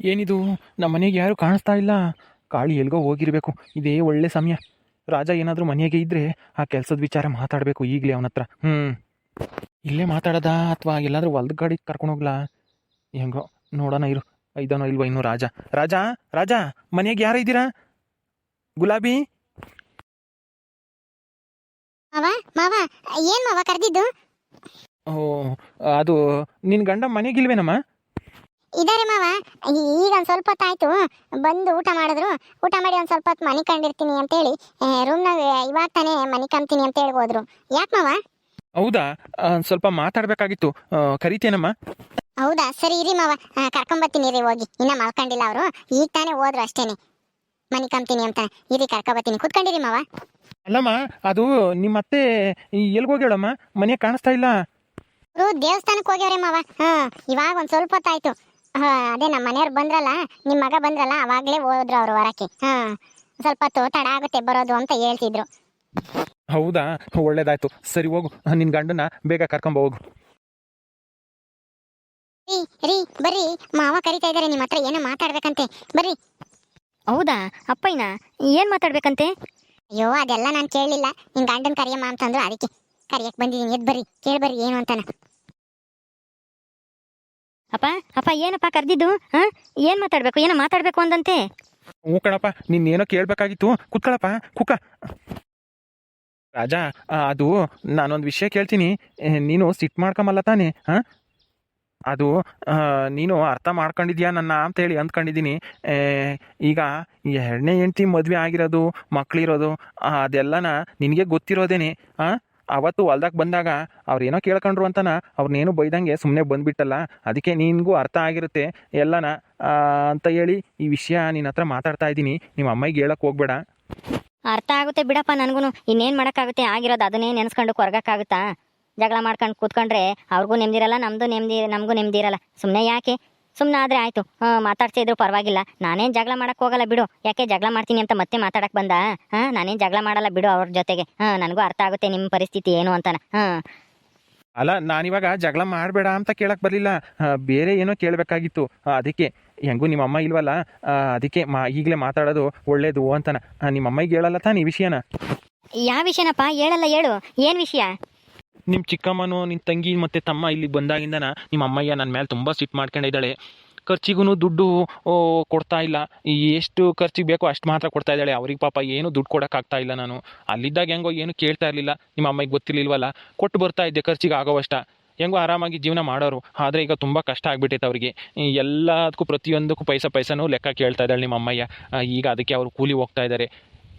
ಏನಿದು? ನಮ್ಮ ಮನೆಗೆ ಯಾರು ಕಾಣಿಸ್ತಾ ಇಲ್ಲ. ಕಾಳಿ ಎಲ್ಗೋ ಹೋಗಿರಬೇಕು. ಇದೇ ಒಳ್ಳೆ ಸಮಯ. ರಾಜ ಏನಾದರೂ ಮನೆಗೆ ಇದ್ದರೆ ಆ ಕೆಲಸದ ವಿಚಾರ ಮಾತಾಡಬೇಕು ಈಗಲೇ ಅವನ ಹತ್ರ. ಹ್ಞೂ ಇಲ್ಲೇ ಮಾತಾಡೋದಾ ಅಥವಾ ಎಲ್ಲಾದರೂ ಹೊಲ್ದ ಗಾಡಿ ಕರ್ಕೊಂಡು ಹೋಗ್ಲಾ? ಹೆಂಗೋ ನೋಡೋಣ ಇರು. ಐದನೋ ಇಲ್ವೋ ಇನ್ನು ರಾಜ. ರಾಜ ರಾಜ ಮನೆಗೆ ಯಾರು ಇದ್ದೀರಾ? ಗುಲಾಬಿ? ಮಾವ ಮಾವ ಏನ್ ಮಾವ ಕರೆದಿದ್ದು? ಓ ಅದು ನಿನ್ನ ಗಂಡ ಮನೆಗಿಲ್ವೇನಮ್ಮ? ಇದಾರೆ ಮಾವ. ಈಗ ಒಂದ್ ಸ್ವಲ್ಪ ಹೊತ್ತಾಯ್ತು. ಬಂದು ಊಟ ಮಾಡಿದ್ರು. ಊಟ ಮಾಡಿ ಒಂದ್ ಸ್ವಲ್ಪ ಹೊತ್ತು ಮನೆ ಕಂಡಿರ್ತೀನಿ ಅಂತೇಳಿ ರೂಮ್ನಾಗ ಇವಾಗ ತಾನೇ ಮನೆ ಕಂತೀನಿ ಅಂತ ಹೇಳಿ ಹೋದ್ರು. ಯಾಕೆ ಮಾವ? ಹೌದಾ? ಸ್ವಲ್ಪ ಮಾತಾಡಬೇಕಾಗಿತ್ತು. ಕರಿತೇನಮ್ಮ. ಹೌದಾ? ಸರಿ ಇರಿ ಮಾವ. ಕರ್ಕೊಂಬತ್ತೀನಿ ರೀ ಹೋಗಿ. ಇನ್ನ ಮಲ್ಕೊಂಡಿಲ್ಲ ಅವರು. ಈಗ ತಾನೇ ಹೋದ್ರು ಅಷ್ಟೇನೆ. ಮನೆ ಕಂತೀನಿ ಅಂತ. ಇರಿ ಕರ್ಕೊಬತ್ತೀನಿ. ಕುತ್ಕೊಂಡಿರಿ ಮಾವ. ಅಲ್ಲಮ್ಮ ಅದು ನಿಮ್ಮ ಅತ್ತೆ ಎಲ್ಗೋಗ್ಯಾಳಮ್ಮ ಮನೆ ಕಾಣಿಸ್ತಾ ಇಲ್ಲ. ದೇವಸ್ಥಾನಕ್ಕೆ ಹೋಗ್ಯಾವ್ರೆ ಮಾವ. ಹಾ ಇವಾಗ ಒಂದ್ ಸ್ವಲ್ಪ ಹೊತ್ತಾಯ್ತು. ಹಾ ಅದೇ ನಮ್ಮ ಮನೆಯವ್ರು ಬಂದ್ರಲ್ಲ ನಿಮ್ಮ ಮಗ ಬಂದ್ರಲ್ಲ ಅವಾಗ್ಲೇ ಹೋದ್ರು ಅವ್ರು ಹೊರಕ್ಕೆ ಹಾ ಸ್ವಲ್ಪ ಹೊತ್ತು ತಡ ಆಗುತ್ತೆ ಬರೋದು ಅಂತ ಹೇಳ್ತಿದ್ರು. ಹೌದಾ? ಒಳ್ಳೇದಾಯ್ತು. ಸರಿ ಹೋಗು. ನಿನ್ ಗಂಡನ ಬೇಗ ಕರ್ಕೊಂಬ ಹೋಗು. ರೀ ರೀ ಬರ್ರಿ. ಮಾವ ಕರಿತಾ ಇದಾರೆ ನಿಮ್ಮ ಹತ್ರ ಏನೋ ಮಾತಾಡ್ಬೇಕಂತೆ. ಬರ್ರಿ. ಹೌದಾ? ಅಪ್ಪಯ್ಯನ? ಏನ್ ಮಾತಾಡ್ಬೇಕಂತೆ? ಅಯ್ಯೋ ಅದೆಲ್ಲ ನಾನು ಕೇಳಲಿಲ್ಲ. ನಿನ್ ಗಂಡನ್ ಕರಿಯಮ್ಮ ಅಂತಂದ್ರು ಅದಕ್ಕೆ ಕರಿಯಕ್ ಬಂದಿದ್ದೀನಿ. ಎದ್ ಬರ್ರಿ ಕೇಳ್ಬರ್ರಿ ಏನು ಅಂತಾನ. ಅಪ್ಪ ಅಪ್ಪ ಏನಪ್ಪ ಕರ್ದಿದ್ದು? ಹಾ? ಏನ್ ಮಾತಾಡ್ಬೇಕು? ಏನೋ ಮಾತಾಡ್ಬೇಕು ಅಂದಂತೆ. ಹ್ಞೂ ಕಣಪ್ಪ ನಿನ್ನೇನೋ ಕೇಳಬೇಕಾಗಿತ್ತು. ಕುತ್ಕೊಳಪ್ಪ ಕುಕ್ಕ ರಾಜ ಆ, ಅದು ನಾನೊಂದು ವಿಷಯ ಕೇಳ್ತೀನಿ. ನೀನು ಸಿಟ್ ಮಾಡ್ಕೊಂಬಲ್ಲ ತಾನೆ ಹಾಂ? ಅದು ನೀನು ಅರ್ಥ ಮಾಡ್ಕೊಂಡಿದ್ಯಾ ನನ್ನ ಅಂತ ಹೇಳಿ ಅಂದ್ಕೊಂಡಿದ್ದೀನಿ. ಏ, ಈಗ ಎರಡನೇ ಹೆಂಡ್ತಿ ಮದುವೆ ಆಗಿರೋದು ಮಕ್ಳಿರೋದು ಆ, ಅದೆಲ್ಲನ ನಿನಗೆ ಗೊತ್ತಿರೋದೇನೆ ಹಾಂ? ಅವತ್ತು ಹೊಲ್ದಾಗ ಬಂದಾಗ ಅವ್ರು ಏನೋ ಕೇಳ್ಕೊಂಡ್ರು ಅಂತನ ಅವ್ರನ್ನೇನು ಬೈದಂಗೆ ಸುಮ್ಮನೆ ಬಂದುಬಿಟ್ಟಲ್ಲ. ಅದಕ್ಕೆ ನಿನಗೂ ಅರ್ಥ ಆಗಿರುತ್ತೆ. ಎಲ್ಲನ ಅಂತ ಹೇಳಿ ಈ ವಿಷಯ ನಿನ್ನ ಹತ್ರ ಮಾತಾಡ್ತಾ ಇದ್ದೀನಿ. ನಿಮ್ಮ ಅಮ್ಮಗೆ ಹೇಳಕ್ಕೆ ಹೋಗ್ಬೇಡ. ಅರ್ಥ ಆಗುತ್ತೆ ಬಿಡಪ್ಪ ನನಗೂ ಇನ್ನೇನು ಮಾಡೋಕ್ಕಾಗುತ್ತೆ? ಆಗಿರೋದು ಅದನ್ನೇ ನೆನೆಸ್ಕೊಂಡು ಕೊರಗಕ್ಕಾಗುತ್ತಾ? ಜಗಳ ಮಾಡ್ಕೊಂಡು ಕೂತ್ಕೊಂಡ್ರೆ ಅವ್ರಿಗೂ ನೆಮ್ಮದಿರಲ್ಲ ನಮ್ದು ನೆಮ್ಮದಿ ನಮಗೂ ನೆಮ್ಮದಿ ಇರಲ್ಲ ಸುಮ್ಮನೆ ಯಾಕೆ? ಸುಮ್ಮನೆ ಆದ್ರೆ ಆಯ್ತು. ಹಾಂ ಮಾತಾಡ್ತಾ ಇದ್ರು ಪರವಾಗಿಲ್ಲ. ನಾನೇನು ಜಗಳ ಮಾಡೋಕ್ಕೆ ಹೋಗಲ್ಲ ಬಿಡು. ಯಾಕೆ ಜಗಳ ಮಾಡ್ತೀನಿ ಅಂತ ಮತ್ತೆ ಮಾತಾಡಕ್ಕೆ ಬಂದ? ಹಾಂ ನಾನೇನು ಜಗಳ ಮಾಡಲ್ಲ ಬಿಡು ಅವ್ರ ಜೊತೆಗೆ. ಹಾಂ ನನಗೂ ಅರ್ಥ ಆಗುತ್ತೆ ನಿಮ್ಮ ಪರಿಸ್ಥಿತಿ ಏನು ಅಂತಾನ. ಹಾಂ. ಅಲ್ಲ ನಾನಿವಾಗ ಜಗಳ ಮಾಡಬೇಡ ಅಂತ ಕೇಳಕ್ಕೆ ಬರಲಿಲ್ಲ. ಬೇರೆ ಏನೋ ಕೇಳಬೇಕಾಗಿತ್ತು. ಅದಕ್ಕೆ. ಹೆಂಗೂ ನಿಮ್ಮ ಅಮ್ಮ ಇಲ್ವಲ್ಲ? ಅದಕ್ಕೆ ಮಾ ಈಗಲೇ ಮಾತಾಡೋದು ಒಳ್ಳೇದು ಅಂತಾನ. ನಿಮ್ಮಮ್ಮಗೆ ಹೇಳಲ್ಲ ತಾನೇ ಈ ವಿಷಯನ? ಯಾವ ವಿಷಯನಪ್ಪ? ಹೇಳಲ್ಲ ಹೇಳು. ಏನು ವಿಷಯ? ನಿಮ್ಮ ಚಿಕ್ಕಮ್ಮನು ನಿನ್ನ ತಂಗಿ ಮತ್ತು ತಮ್ಮ ಇಲ್ಲಿ ಬಂದಾಗಿಂದನ ನಿಮ್ಮ ಅಮ್ಮಯ್ಯ ನನ್ನ ಮೇಲೆ ತುಂಬ ಸಿಟ್ಟು ಮಾಡ್ಕೊಂಡಿದ್ದಾಳೆ. ಖರ್ಚಿಗೂ ದುಡ್ಡು ಕೊಡ್ತಾ ಇಲ್ಲ. ಎಷ್ಟು ಖರ್ಚಿಗೆ ಬೇಕೋ ಅಷ್ಟು ಮಾತ್ರ ಕೊಡ್ತಾ ಇದ್ದಾಳೆ. ಅವ್ರಿಗೆ ಪಾಪ ಏನು ದುಡ್ಡು ಕೊಡೋಕ್ಕಾಗ್ತಾ ಇಲ್ಲ ನಾನು. ಅಲ್ಲಿದ್ದಾಗ ಹೆಂಗೋ ಏನು ಕೇಳ್ತಾ ಇರಲಿಲ್ಲ. ನಿಮ್ಮ ಅಮ್ಮಗೆ ಗೊತ್ತಿರಲಿಲ್ವಲ್ಲ? ಕೊಟ್ಟು ಬರ್ತಾ ಇದ್ದೆ ಖರ್ಚಿಗೆ ಆಗೋವಷ್ಟ. ಹೆಂಗೋ ಆರಾಮಾಗಿ ಜೀವನ ಮಾಡೋರು. ಆದರೆ ಈಗ ತುಂಬ ಕಷ್ಟ ಆಗ್ಬಿಟ್ಟೈತೆ ಅವರಿಗೆ. ಎಲ್ಲದಕ್ಕೂ ಪ್ರತಿಯೊಂದಕ್ಕೂ ಪೈಸಾ ಪೈಸಾನು ಲೆಕ್ಕ ಕೇಳ್ತಾ ಇದ್ದಾಳೆ ನಿಮ್ಮ ಅಮ್ಮಯ್ಯ. ಈಗ ಅದಕ್ಕೆ ಅವರು ಕೂಲಿ ಹೋಗ್ತಾ ಇದ್ದಾರೆ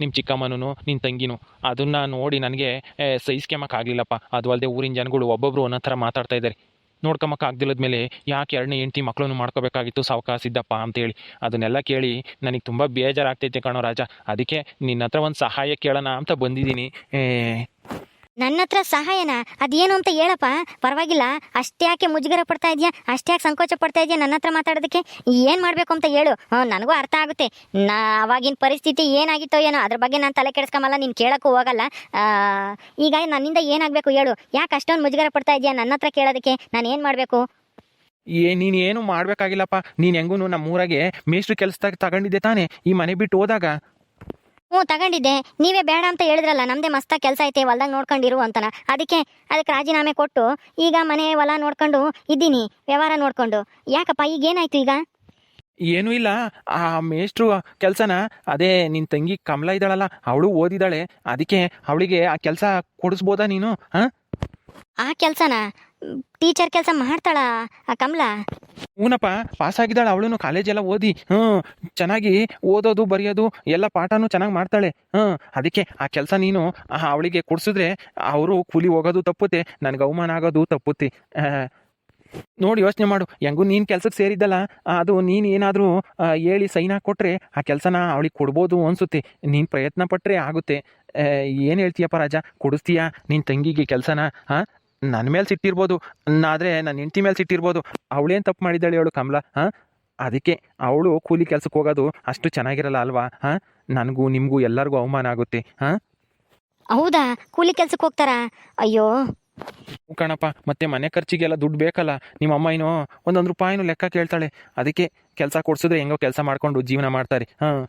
ನಿಮ್ಮ ಚಿಕ್ಕಮ್ಮನೂ ನಿನ್ನ ತಂಗಿನೂ, ಅದನ್ನು ನೋಡಿ ನನಗೆ ಸಹಿಸ್ಕೊಂಬಕ್ಕಾಗಲಿಲ್ಲಪ್ಪ ಅದು ಅಲ್ಲದೆ ಊರಿನ ಜನಗಳು ಒಬ್ಬೊಬ್ಬರು ಒಂದೊಂದು ಥರ ಮಾತಾಡ್ತಾ ಇದ್ದಾರೆ ಆಗ್ದಿಲ್ಲದ ಮೇಲೆ ಯಾಕೆ ಎರಡನೇ ಹೆಂಡ್ತಿ ಮಕ್ಕಳನ್ನು ಮಾಡ್ಕೋಬೇಕಾಗಿತ್ತು ಸಾವಕಾಶ ಇದ್ದಪ್ಪ ಅಂತೇಳಿ. ಅದನ್ನೆಲ್ಲ ಕೇಳಿ ನನಗೆ ತುಂಬ ಬೇಜಾರಾಗ್ತೈತೆ ಕಣೋ ರಾಜ. ಅದಕ್ಕೆ ನಿನ್ನ ಹತ್ರ ಒಂದು ಸಹಾಯ ಕೇಳೋಣ ಅಂತ ಬಂದಿದ್ದೀನಿ. ನನ್ನ ಹತ್ರ ಸಹಾಯನ? ಅದೇನು ಅಂತ ಹೇಳಪ್ಪ. ಪರವಾಗಿಲ್ಲ. ಅಷ್ಟ್ಯಾಕೆ ಮುಜುಗರ ಪಡ್ತಾ ಇದೆಯಾ? ಅಷ್ಟ್ಯಾಕೆ ಸಂಕೋಚ ಪಡ್ತಾ ಇದೆಯಾ ನನ್ನ ಹತ್ರ ಮಾತಾಡೋದಕ್ಕೆ? ಏನು ಮಾಡಬೇಕು ಅಂತ ಹೇಳು. ನನಗೂ ಅರ್ಥ ಆಗುತ್ತೆ. ನಾ, ಅವಾಗಿನ ಪರಿಸ್ಥಿತಿ ಏನಾಗಿತ್ತೋ ಏನೋ, ಅದ್ರ ಬಗ್ಗೆ ನಾನು ತಲೆ ಕೆಡಿಸ್ಕೊಂಬಲ್ಲ, ನೀನು ಕೇಳೋಕ್ಕೂ ಹೋಗಲ್ಲ. ಈಗ ನನ್ನಿಂದ ಏನಾಗಬೇಕು ಹೇಳು. ಯಾಕೆ ಅಷ್ಟೊಂದು ಮುಜುಗರ ಪಡ್ತಾ ಇದೆಯಾ ನನ್ನ ಹತ್ರ ಕೇಳೋದಕ್ಕೆ? ನಾನು ಏನು ಮಾಡಬೇಕು? ಏ, ನೀನು ಏನು ಮಾಡಬೇಕಾಗಿಲ್ಲಪ್ಪ. ನೀನು ಹೆಂಗೂ ನಮ್ಮೂರಾಗೆ ಮೇಷ್ಟ್ರು ಕೆಲಸದಾಗ ತಗೊಂಡಿದ್ದೆ ತಾನೇ. ಈ ಮನೆ ಬಿಟ್ಟು ಹೋದಾಗ ಹ್ಞೂ ತಗೊಂಡಿದ್ದೆ. ನೀವೇ ಬೇಡ ಅಂತ ಹೇಳಿದ್ರಲ್ಲ ನಮ್ಮದೇ ಮಸ್ತ ಕೆಲಸ ಐತೆ ಹೊಲ್ದಾಗ ನೋಡ್ಕೊಂಡಿರು ಅಂತನ. ಅದಕ್ಕೆ ಅದಕ್ಕೆ ರಾಜೀನಾಮೆ ಕೊಟ್ಟು ಈಗ ಮನೆ ಹೊಲ ನೋಡ್ಕೊಂಡು ಇದ್ದೀನಿ ವ್ಯವಹಾರ ನೋಡ್ಕೊಂಡು. ಯಾಕಪ್ಪ ಈಗ ಏನಾಯ್ತು ಈಗ? ಏನೂ ಇಲ್ಲ. ಆ ಮೇಷ್ಟ್ರು ಕೆಲಸನ ಅದೇ ನಿನ್ನ ತಂಗಿ ಕಮಲ ಇದ್ದಾಳಲ್ಲ ಅವಳು ಓದಿದ್ದಾಳೆ ಅದಕ್ಕೆ ಅವಳಿಗೆ ಆ ಕೆಲಸ ಕೊಡಿಸ್ಬೋದಾ ನೀನು ಹಾಂ? ಆ ಕೆಲಸನ? ಟೀಚರ್ ಕೆಲಸ ಮಾಡ್ತಾಳ ಆ ಕಮಲ? ಹೂನಪ್ಪ ಪಾಸ್ ಆಗಿದ್ದಾಳೆ ಅವಳು ಕಾಲೇಜೆಲ್ಲ ಓದಿ, ಹ್ಞೂ, ಚೆನ್ನಾಗಿ ಓದೋದು, ಬರೆಯೋದು, ಎಲ್ಲ ಪಾಠನೂ ಚೆನ್ನಾಗಿ ಮಾಡ್ತಾಳೆ, ಹ್ಞೂ, ಅದಕ್ಕೆ ಆ ಕೆಲಸ ನೀನು ಅವಳಿಗೆ ಕೊಡಿಸಿದ್ರೆ ಅವರು ಕೂಲಿ ಹೋಗೋದು ತಪ್ಪುತ್ತೆ, ನನಗೆ ಅವಮಾನ ಆಗೋದು ತಪ್ಪುತ್ತೆ. ನೋಡಿ ಯೋಚನೆ ಮಾಡು, ಹೆಂಗೂ ನೀನು ಕೆಲ್ಸಕ್ಕೆ ಸೇರಿದ್ದಲ್ಲ, ಅದು ನೀನು ಏನಾದರೂ ಹೇಳಿ ಸೈನ್ ಹಾಕ್ಕೊಟ್ರೆ ಆ ಕೆಲಸನ ಅವಳಿಗೆ ಕೊಡ್ಬೋದು ಅನಿಸುತ್ತೆ, ನೀನು ಪ್ರಯತ್ನ ಪಟ್ಟರೆ ಆಗುತ್ತೆ. ಏನು ಹೇಳ್ತೀಯಪ್ಪ ರಾಜ, ಕೊಡಿಸ್ತೀಯಾ ನಿನ್ನ ತಂಗಿಗೆ ಕೆಲಸನ ಹಾಂ ನನ್ನ ಮೇಲೆ ಸಿಟ್ಟಿರ್ಬೋದು ಆದರೆ ನನ್ನ ಹೆಂಡತಿ ಮೇಲೆ ಸಿಟ್ಟಿರ್ಬೋದು. ಅವಳೇನು ತಪ್ಪು ಮಾಡಿದ್ದಾಳೆ ಅವಳು ಕಮಲ ಹಾಂ? ಅದಕ್ಕೆ ಅವಳು ಕೂಲಿ ಕೆಲಸಕ್ಕೆ ಹೋಗೋದು ಅಷ್ಟು ಚೆನ್ನಾಗಿರಲ್ಲ ಅಲ್ವಾ ಹಾಂ? ನನಗೂ ನಿಮಗೂ ಎಲ್ಲರಿಗೂ ಅವಮಾನ ಆಗುತ್ತೆ ಹಾಂ? ಹೌದಾ? ಕೂಲಿ ಕೆಲ್ಸಕ್ಕೆ ಹೋಗ್ತಾರಾ? ಅಯ್ಯೋ. ಹ್ಞೂ ಕಣಪ್ಪ ಮತ್ತೆ ಮನೆ ಖರ್ಚಿಗೆಲ್ಲ ದುಡ್ಡು ಬೇಕಲ್ಲ ನಿಮ್ಮ ಅಮ್ಮ ಏನೋ ಒಂದೊಂದು ರೂಪಾಯಿನೂ ಲೆಕ್ಕ ಕೇಳ್ತಾಳೆ. ಅದಕ್ಕೆ ಕೆಲಸ ಕೊಡ್ಸಿದ್ರೆ ಹೆಂಗೋ ಕೆಲಸ ಮಾಡ್ಕೊಂಡು ಜೀವನ ಮಾಡ್ತಾರೆ ಹಾಂ?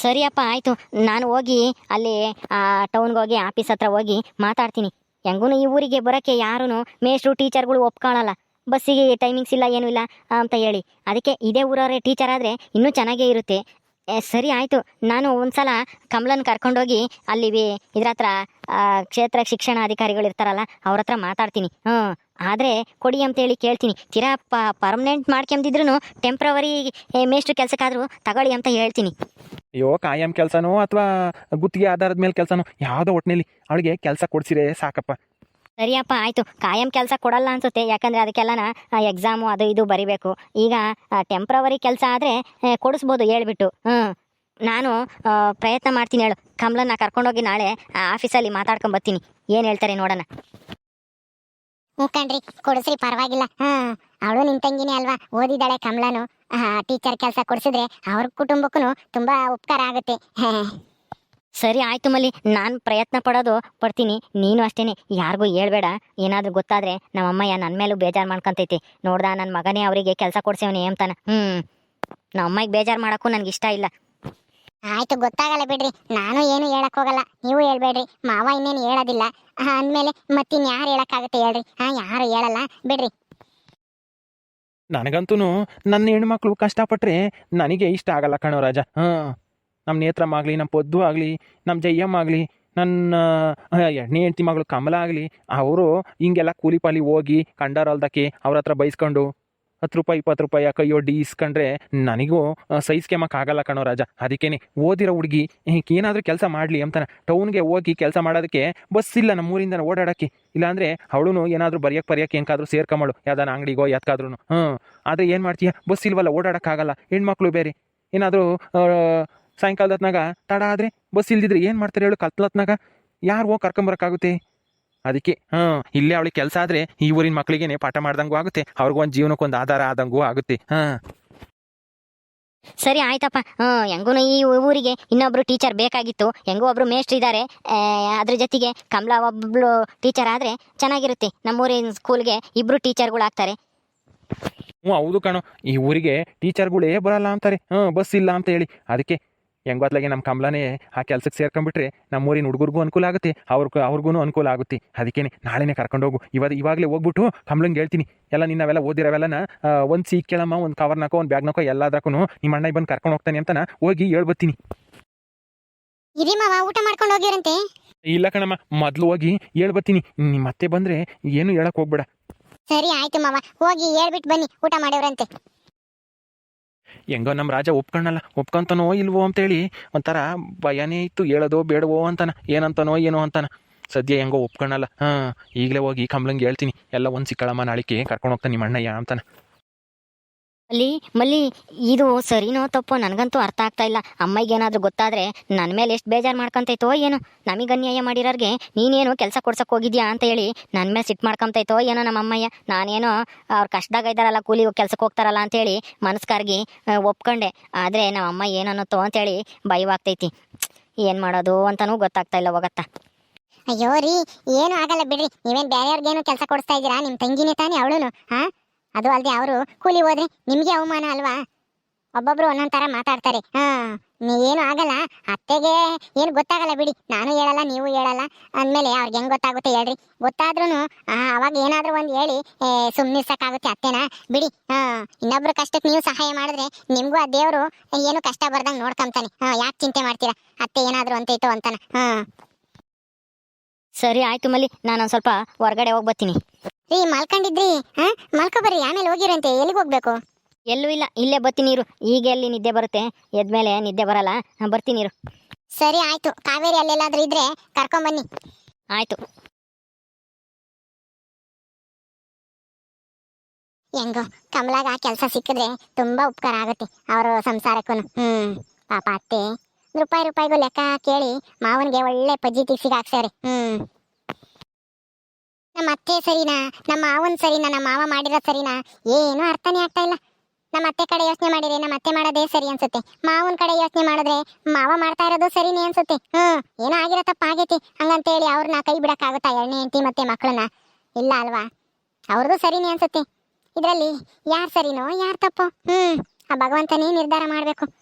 ಸರಿಯಪ್ಪ ಆಯಿತು. ನಾನು ಹೋಗಿ ಅಲ್ಲಿ ಟೌನ್ಗೆ ಹೋಗಿ ಆಫೀಸ್ ಹತ್ರ ಹೋಗಿ ಮಾತಾಡ್ತೀನಿ. ಹೆಂಗೂ ಈ ಊರಿಗೆ ಬರೋಕ್ಕೆ ಯಾರೂ ಮೇಷ್ಟ್ರು ಟೀಚರ್ಗಳು ಒಪ್ಕೊಳ್ಳಲ್ಲ ಬಸ್ಸಿಗೆ ಟೈಮಿಂಗ್ಸ್ ಇಲ್ಲ, ಏನೂ ಇಲ್ಲ ಅಂತ ಹೇಳಿ. ಅದಕ್ಕೆ ಇದೇ ಊರವರೇ ಟೀಚರ್ ಆದರೆ ಇನ್ನೂ ಚೆನ್ನಾಗೇ ಇರುತ್ತೆ. ಸರಿ ಆಯಿತು. ನಾನು ಒಂದ್ಸಲ ಕಮಲನ್ ಕರ್ಕೊಂಡೋಗಿ ಅಲ್ಲಿ ಇದ್ರ ಹತ್ರ ಕ್ಷೇತ್ರ ಶಿಕ್ಷಣ ಅಧಿಕಾರಿಗಳು ಇರ್ತಾರಲ್ಲ, ಅವ್ರ ಹತ್ರ ಮಾತಾಡ್ತೀನಿ. ಹ್ಞೂ. ಆದರೆ ಕೊಡಿ ಅಂತೇಳಿ ಕೇಳ್ತೀನಿ. ತೀರಾ ಪ ಪರ್ಮನೆಂಟ್ ಮಾಡ್ಕೊಂಬಿದ್ರು ಟೆಂಪ್ರವರಿ ಮೇಷ್ಟ್ರು ಕೆಲಸಕ್ಕಾದರೂ ತಗೊಳ್ಳಿ ಅಂತ ಹೇಳ್ತೀನಿ. ಅಯ್ಯೋ ಕಾಯಂ ಕೆಲಸನೋ ಅಥವಾ ಗುತ್ತಿಗೆ ಆಧಾರದ ಮೇಲೆ ಕೆಲಸನೋ? ಯಾವುದೋ ಒಟ್ಟಿನಲ್ಲಿ ಅವಳಿಗೆ ಕೆಲಸ ಕೊಡ್ಸಿರೇ ಸಾಕಪ್ಪ. ಸರಿಯಪ್ಪ ಆಯಿತು. ಕಾಯಂ ಕೆಲಸ ಕೊಡಲ್ಲ ಅನ್ಸುತ್ತೆ. ಯಾಕಂದರೆ ಅದಕ್ಕೆಲ್ಲನ ಎಕ್ಸಾಮು ಅದು ಇದು ಬರಿಬೇಕು. ಈಗ ಟೆಂಪ್ರವರಿ ಕೆಲಸ ಆದರೆ ಕೊಡಿಸ್ಬೋದು ಹೇಳ್ಬಿಟ್ಟು. ಹ್ಞೂ ನಾನು ಪ್ರಯತ್ನ ಮಾಡ್ತೀನಿ ಹೇಳು. ಕಮಲನ್ನ ಕರ್ಕೊಂಡೋಗಿ ನಾಳೆ ಆಫೀಸಲ್ಲಿ ಮಾತಾಡ್ಕೊಂಡ್ ಬರ್ತೀನಿ. ಏನು ಹೇಳ್ತಾರೆ ನೋಡೋಣ. ಹ್ಞೂ ಕಣ್ರಿ ಕೊಡಿಸ್ರಿ ಪರವಾಗಿಲ್ಲ. ಹಾಂ ಅವಳು ನಿಂತಂಗಿನೇ ಅಲ್ವಾ? ಓದಿದಾಳೆ ಕಮಲನು. ಟೀಚರ್ ಕೆಲಸ ಕೊಡಿಸಿದ್ರೆ ಅವ್ರ ಕುಟುಂಬಕ್ಕೂ ತುಂಬಾ ಉಪಕಾರ ಆಗುತ್ತೆ. ಸರಿ ಆಯ್ತು ಮಲ್ಲಿ, ನಾನು ಪ್ರಯತ್ನ ಪಡೋದು ಪಡ್ತೀನಿ. ನೀನು ಅಷ್ಟೇನೆ, ಯಾರಿಗೂ ಹೇಳ್ಬೇಡ. ಏನಾದರೂ ಗೊತ್ತಾದ್ರೆ ನಮ್ಮ ಅಮ್ಮಯ್ಯ ನನ್ನ ಮೇಲೂ ಬೇಜಾರು ಮಾಡ್ಕೊಂತೈತಿ. ನೋಡ್ದ ನನ್ನ ಮಗನೇ ಅವರಿಗೆ ಕೆಲಸ ಕೊಡ್ಸೇವನಿ ಅಂತಾನೆ. ಹ್ಞೂ ನಮ್ಮ ಅಮ್ಮಗೆ ಬೇಜಾರು ಮಾಡೋಕ್ಕೂ ನನಗೆ ಇಷ್ಟ ಇಲ್ಲ. ಆಯ್ತು, ಗೊತ್ತಾಗಲ್ಲ ಬಿಡ್ರಿ. ನಾನು ಏನು ಹೇಳಕ್ ಹೋಗಲ್ಲ. ನೀವು ಹೇಳ್ಬೇಡ್ರಿ. ಮಾವ ಇನ್ನೇನು ಹೇಳೋದಿಲ್ಲ. ಅಂದಮೇಲೆ ಅಂದ್ಮೇಲೆ ಮತ್ತಿನ್ ಯಾರು ಹೇಳಕ್ಕಾಗುತ್ತೆ ಹೇಳ್ರಿ. ಹಾಂ, ಯಾರು ಹೇಳಲ್ಲ. ಬಿಡ್ರಿ. ನನಗಂತೂ ನನ್ನ ಹೆಣ್ಮಕ್ಳು ಕಷ್ಟಪಟ್ಟರೆ ನನಗೆ ಇಷ್ಟ ಆಗಲ್ಲ ಕಣೋ ರಾಜ. ಹಾಂ ನಮ್ಮ ನೇತ್ರಮ್ಮ ಆಗಲಿ ನಮ್ಮ ಪೊದ್ದು ಆಗಲಿ ನಮ್ಮ ಜಯ್ಯಮ್ಮ ಆಗಲಿ, ನನ್ನ ಎಣ್ಣೆ ಹೆಂಡ್ತಿ ಮಗಳು ಕಮಲ ಆಗಲಿ, ಅವರು ಹಿಂಗೆಲ್ಲ ಕೂಲಿ ಪಾಲಿ ಹೋಗಿ ಕಂಡಾರಲ್ದಕ್ಕೆ ಅವ್ರ ಹತ್ರ ಬೈಸ್ಕೊಂಡು ಹತ್ತು ರೂಪಾಯಿ, ಇಪ್ಪತ್ತು ರೂಪಾಯಿ ಕೈಯೊಡ್ಡಿ ಇಸ್ಕೊಂಡ್ರೆ ನನಗೂ ಸೈಜ್ ಕೆಮ್ಮಕ್ಕಾಗಲ್ಲ ಕಣೋ ರಾಜ. ಅದಕ್ಕೇನೆ ಓದಿರೋ ಹುಡುಗಿ ಏನಾದರೂ ಕೆಲಸ ಮಾಡಲಿ ಅಂತಾನೆ. ಟೌನ್ಗೆ ಹೋಗಿ ಕೆಲಸ ಮಾಡೋದಕ್ಕೆ ಬಸ್ ಇಲ್ಲ ನಮ್ಮೂರಿಂದ ಓಡಾಡೋಕ್ಕೆ. ಇಲ್ಲಾಂದರೆ ಅವಳು ಏನಾದರೂ ಬರೆಯಕ್ಕೆ ಬರೆಯಕ್ಕೆ ಹೆಂಗಾದ್ರೂ ಸೇರ್ಕೊಂಬಳು. ಯಾವ್ದಾನ ಅಂಗಡಿಗೋ ಯಾತ್ಕಾದ್ರೂ ಹ್ಞೂ. ಆದರೆ ಏನು ಮಾಡ್ತೀಯ? ಬಸ್ ಇಲ್ವಲ್ಲ, ಓಡಾಡೋಕ್ಕಾಗಲ್ಲ. ಹೆಣ್ಮಕ್ಳು ಬೇರೆ. ಏನಾದರೂ ಸಾಯಂಕಾಲದ ಹೊತ್ನಾಗ ತಡ ಆದರೆ ಬಸ್ ಇಲ್ದಿದ್ರೆ ಏನು ಮಾಡ್ತಾರೆ ಹೇಳು ಕತ್ಲತ್ನಾಗ ಯಾರು ಹೋಗಿ ಕರ್ಕೊಂಬರಕ್ಕಾಗುತ್ತೆ? ಅದಕ್ಕೆ ಹಾ. ಇಲ್ಲೇ ಅವಳಿಗೆ ಕೆಲಸ ಆದ್ರೆ ಈ ಊರಿನ ಮಕ್ಕಳಿಗೇನೆ ಪಾಠ ಮಾಡ್ದಂಗೂ ಆಗುತ್ತೆ. ಅವ್ರಿಗೊಂದು ಜೀವನಕ್ಕೊಂದು ಆಧಾರ ಆದಂಗೂ ಆಗುತ್ತೆ. ಹಾ. ಸರಿ ಆಯ್ತಪ್ಪ. ಹ್ಮ್ ಹೆಂಗೂ ಈ ಊರಿಗೆ ಇನ್ನೊಬ್ರು ಟೀಚರ್ ಬೇಕಾಗಿತ್ತು. ಹೆಂಗೋ ಒಬ್ರು ಮೇಷ್ಟ್ರು ಇದ್ದಾರೆ ಅದ್ರ ಜೊತೆಗೆ ಕಮಲಾ ಒಬ್ಳು ಟೀಚರ್ ಆದ್ರೆ ಚೆನ್ನಾಗಿರುತ್ತೆ. ನಮ್ಮೂರಿನ ಸ್ಕೂಲ್ಗೆ ಇಬ್ರು ಟೀಚರ್ಗಳು ಆಗ್ತಾರೆ. ಹ್ಞೂ ಹೌದು ಕಣೋ. ಈ ಊರಿಗೆ ಟೀಚರ್ಗಳೇ ಬರಲ್ಲ ಅಂತಾರೆ. ಹ್ಞೂ ಬಸ್ ಇಲ್ಲ ಅಂತ ಹೇಳಿ. ಅದಕ್ಕೆ ಹೆಂಗೊತ್ಲಾಗೆ ನಮ್ಮ ಕಮಲನೇ ಆ ಕೆಲಸಕ್ಕೆ ಸೇರ್ಕೊಂಡ್ಬಿಟ್ರೆ ನಮ್ಮ ಊರಿನ ಹುಡುಗರಿಗೂ ಅನುಕೂಲ ಆಗುತ್ತೆ ಅವ್ರಿಗೂ ಅವ್ರಿಗೂ ಅನುಕೂಲ ಆಗುತ್ತೆ. ಅದಕ್ಕೇನೆ ನಾಳೆನೇ ಕರ್ಕೊಂಡೋಗು ಇವಾಗ ಇವಾಗಲೇ ಹೋಗ್ಬಿಟ್ಟು ಕಮಲಂಗೆ ಹೇಳ್ತೀನಿ. ಎಲ್ಲ ನಿನ್ನವೆಲ್ಲ ಓದಿರೋವೆಲ್ಲನ ಒಂದು ಸೀ ಕೇಳಮ್ಮ ಒಂದು ಕವರ್ನಾಕೋ ಒಂದು ಬ್ಯಾಗ್ನಾಕೋ ಎಲ್ಲದಕ್ಕೂ ನಿಮ್ಮ ಅಣ್ಣ ಬಂದು ಕರ್ಕೊಂಡು ಹೋಗ್ತಾನೆ ಅಂತನ ಹೋಗಿ ಹೇಳ್ಬತ್ತೀನಿ. ಇರಿ ಮಾವ ಊಟ ಮಾಡ್ಕೊಂಡು ಹೋಗಿರಂತೆ ಇಲ್ಲ ಕಣಮ್ಮ ಮೊದಲು ಹೋಗಿ ಹೇಳ್ಬತ್ತೀನಿ. ನಿಮ್ಮ ಮತ್ತೆ ಬಂದರೆ ಏನು ಹೇಳಕ್ಕೆ ಹೋಗ್ಬೇಡ. ಸರಿ ಆಯ್ತು ಮಾವ. ಹೋಗಿ ಹೇಳ್ಬಿಟ್ಟು ಬನ್ನಿ ಊಟ ಮಾಡಿವ್ರಂತೆ. ಹೆಂಗೋ ನಮ್ಮ ರಾಜ ಒಪ್ಕೊಂಡಲ್ಲ ಒಪ್ಕೊಂತಾನೋ ಇಲ್ವೋ ಅಂತೇಳಿ ಒಂಥರ ಭಯನೇ ಇತ್ತು, ಹೇಳೋದೋ ಬೇಡವೋ ಅಂತಾನ, ಏನಂತಾನೋ ಏನೋ ಅಂತಾನ. ಸದ್ಯ ಹೆಂಗೋ ಒಪ್ಕೊಂಡಲ್ಲ ಹಾಂ, ಈಗಲೇ ಹೋಗಿ ಕಂಬ್ಳಂಗೆ ಹೇಳ್ತೀನಿ, ಎಲ್ಲ ಒಂದು ಸಿಕ್ಕಳಮ್ಮ ನಾಳಿಕೆ ಕರ್ಕೊಂಡು ಹೋಗ್ತಾನೆ ನಿಮ್ಮ ಅಣ್ಣಯ್ಯ ಅಂತಾನ. ಅಲ್ಲಿ ಮಲ್ಲಿ, ಇದು ಸರಿನೋ ತಪ್ಪೋ ನನಗಂತೂ ಅರ್ಥ ಆಗ್ತಾ ಇಲ್ಲ. ಅಮ್ಮಗೆ ಏನಾದರೂ ಗೊತ್ತಾದರೆ ನನ್ನ ಮೇಲೆ ಎಷ್ಟು ಬೇಜಾರು ಮಾಡ್ಕೊಂತೈತೋ ಏನೋ. ನಮಗೆ ಅನ್ಯಾಯ ಮಾಡಿರೋರಿಗೆ ನೀನೇನು ಕೆಲಸ ಕೊಡ್ಸಕ್ಕೆ ಹೋಗಿದ್ಯಾ ಅಂತ ಹೇಳಿ ನನ್ನ ಮೇಲೆ ಸಿಟ್ಟು ಮಾಡ್ಕೊಂತೈತೋ ಏನೋ ನಮ್ಮ ಅಮ್ಮಯ್ಯ. ನಾನೇನೋ ಅವ್ರು ಕಷ್ಟದಾಗ ಇದ್ದಾರಲ್ಲ ಕೂಲಿ ಕೆಲ್ಸಕ್ಕೆ ಹೋಗ್ತಾರಲ್ಲ ಅಂತೇಳಿ ಮನಸ್ಕಾರ್ಗಿ ಒಪ್ಕೊಂಡೆ. ಆದರೆ ನಮ್ಮ ಅಮ್ಮ ಏನನ್ನುತ್ತೋ ಅಂತೇಳಿ ಭಯವಾಗ್ತೈತಿ. ಏನು ಮಾಡೋದು ಅಂತನೂ ಗೊತ್ತಾಗ್ತಾ ಇಲ್ಲ ಹೋಗತ್ತ. ಅಯ್ಯೋ ರೀ, ಏನು ಆಗಲ್ಲ ಬಿಡ್ರಿ. ನೀವೇನು ಬೇರೆಯವ್ರಿಗೇನು ಕೆಲಸ ಕೊಡಿಸ್ತಾ ಇದ್ದೀರಾ? ನಿಮ್ಮ ತಂಗಿನೇ ತಾನೇ ಅವಳು ಹಾ? ಅದು ಅಲ್ಲದೆ ಅವರು ಕೂಲಿ ಹೋದ್ರೆ ನಿಮ್ಗೆ ಅವಮಾನ ಅಲ್ವಾ? ಒಬ್ಬೊಬ್ರು ಒಂದೊಂದ್ ತರ ಮಾತಾಡ್ತಾರೆ. ಹಾ ಏನು ಆಗಲ್ಲ. ಅತ್ತೆಗೆ ಏನು ಗೊತ್ತಾಗಲ್ಲ ಬಿಡಿ. ನಾನು ಹೇಳಲ್ಲ, ನೀವು ಹೇಳಲ್ಲ. ಅಂದ್ಮೇಲೆ ಅವ್ರಿಗೆ ಹೆಂಗ್ ಗೊತ್ತಾಗುತ್ತೆ ಹೇಳ್ರಿ. ಗೊತ್ತಾದ್ರೂ ಅವಾಗ ಏನಾದರೂ ಒಂದ್ ಹೇಳಿ ಸುಮ್ಮನಿಸೋಕ್ಕಾಗುತ್ತೆ ಅತ್ತೆನ. ಬಿಡಿ, ಹಾ, ಇನ್ನೊಬ್ರು ಕಷ್ಟಕ್ಕೆ ನೀವು ಸಹಾಯ ಮಾಡಿದ್ರೆ ನಿಮ್ಗೂ ಆ ದೇವರು ಏನು ಕಷ್ಟ ಬರ್ದಂಗ್ ನೋಡ್ಕೊಂತಾನೆ. ಹಾ, ಯಾಕೆ ಚಿಂತೆ ಮಾಡ್ತೀರಾ? ಅತ್ತೆ ಏನಾದ್ರೂ ಅಂತೈತೋ ಅಂತಾನ. ಹಾಂ. ಸರಿ, ಆಯ್ತು ಮಲ್ಲಿ. ನಾನು ಸ್ವಲ್ಪ ಹೊರಗಡೆ ಹೋಗಿ ಬರ್ತೀನಿ. ರೀ ಮಲ್ಕೊಂಡಿದ್ರಿ ಹಾ? ಮಲ್ಕೊ ಬರ್ರಿ ಆಮೇಲೆ ಹೋಗಿರಂತೆ ಎಲ್ಲಿಗೆ ಹೋಗ್ಬೇಕು? ಎಲ್ಲೂ ಇಲ್ಲ ಇಲ್ಲೇ ಬರ್ತೀನಿ ಇರು. ಈಗ ಎಲ್ಲಿ ನಿದ್ದೆ ಬರುತ್ತೆ? ಎದ್ಮೇಲೆ ನಿದ್ದೆ ಬರಲ್ಲ. ಹಾ, ಬರ್ತೀನಿ ಇರು. ಸರಿ ಆಯ್ತು. ಕಾವೇರಿ ಅಲ್ಲೆಲ್ಲಾದ್ರೂ ಇದ್ರೆ ಕರ್ಕೊಂಬನ್ನಿ ಆಯ್ತು. ಹೆಂಗೋ ಕಮಲಾಗ ಆ ಕೆಲಸ ಸಿಕ್ಕಿದ್ರೆ ತುಂಬಾ ಉಪಕಾರ ಆಗುತ್ತೆ ಅವ್ರ ಸಂಸಾರಕ್ಕೂ ಹ್ಮ್ ಪಾಪ ಅತ್ತೆ. ರೂಪಾಯಿ ರೂಪಾಯಿಗೂ ಲೆಕ್ಕ ಕೇಳಿ ಮಾವನ್ಗೆ ಒಳ್ಳೆ ಪಜ್ಜಿ ತಿಕ್ಸಿಗೆ ಹಾಕ್ಸ್ಯಾರೆ ಹ್ಮ್. ನಮ್ಮ ಅತ್ತೆ ಸರಿನಾ, ನಮ್ಮ ಮಾವನ್ ಸರಿನಾ, ನಮ್ಮ ಮಾವ ಮಾಡಿರೋ ಸರಿನಾ, ಏನೂ ಅರ್ಥನೇ ಆಗ್ತಾ ಇಲ್ಲ. ನಮ್ಮ ಅತ್ತೆ ಕಡೆ ಯೋಚನೆ ಮಾಡಿದ್ರೆ, ನಮ್ಮ ಅತ್ತೆ ಮಾಡೋದೇ ಸರಿ ಅನ್ಸುತ್ತೆ. ಮಾವನ್ ಕಡೆ ಯೋಚನೆ ಮಾಡಿದ್ರೆ, ಮಾವ ಮಾಡ್ತಾ ಇರೋದು ಸರಿನೇ ಅನ್ಸುತ್ತೆ. ಹ್ಮ್, ಏನೋ ಆಗಿರೋ ತಪ್ಪ ಆಗೈತಿ. ಹಂಗಂತೇಳಿ ಅವ್ರನ್ನ ಕೈ ಬಿಡಕ್ಕಾಗುತ್ತಾ ಎಣ್ಣೆ ಹೆಂಡತಿ ಮತ್ತೆ ಮಕ್ಕಳನ್ನ ಇಲ್ಲ ಅಲ್ವಾ? ಅವ್ರದ್ದು ಸರಿನೇ ಅನ್ಸುತ್ತೆ. ಇದರಲ್ಲಿ ಯಾರು ಸರಿನೋ, ಯಾರು ತಪ್ಪೋ? ಹ್ಮ್, ಆ ಭಗವಂತನೇ ನಿರ್ಧಾರ ಮಾಡಬೇಕು.